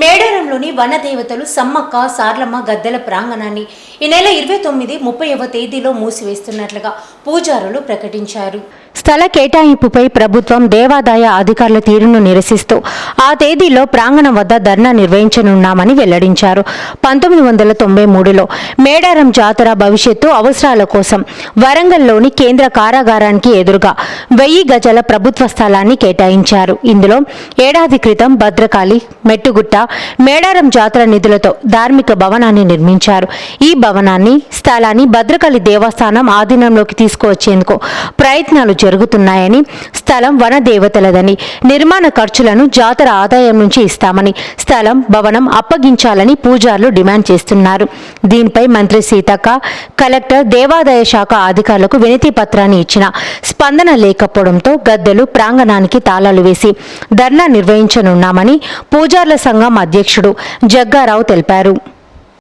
మేడారంలోని వనదేవతలు సమ్మక్క సార్లమ్మ గద్దెల ప్రాంగణాన్ని ఈ నెల ఇరవై తొమ్మిది ముప్పైవ తేదీలో మూసివేస్తున్నట్లుగా పూజారులు ప్రకటించారు. స్థల కేటాయింపుపై ప్రభుత్వం దేవాదాయ అధికారుల తీరును నిరసిస్తూ ఆ తేదీలో ప్రాంగణం వద్ద ధర్నా నిర్వహించనున్నామని వెల్లడించారు. పంతొమ్మిది వందల తొంభై మూడులో మేడారం జాతర భవిష్యత్తు అవసరాల కోసం వరంగల్లోని కేంద్ర కారాగారానికి ఎదురుగా వెయ్యి గజాల ప్రభుత్వ స్థలాన్ని కేటాయించారు. ఇందులో ఏడాది క్రితం భద్రకాళి మెట్టుగుట్ట మేడారం జాతర నిధులతో ధార్మిక భవనాన్ని నిర్మించారు. ఈ భవనాన్ని స్థలాన్ని భద్రకాళి దేవస్థానం ఆధీనంలోకి తీసుకువచ్చేందుకు ప్రయత్నాలు జరుగుతున్నాయని స్థలం వన దేవతలదని నిర్మాణ ఖర్చులను జాతర ఆదాయం నుంచి ఇస్తామని స్థలం భవనం అప్పగించాలని పూజారులు డిమాండ్ చేస్తున్నారు. దీనిపై మంత్రి సీతక్క కలెక్టర్ దేవాదాయ శాఖ అధికారులకు వినతి పత్రాన్ని ఇచ్చిన స్పందన లేకపోవడంతో గద్దెలు ప్రాంగణానికి తాళాలు వేసి ధర్నా నిర్వహించనున్నామని పూజార్ల సంఘం అధ్యక్షుడు జగ్గారావు తెలిపారు.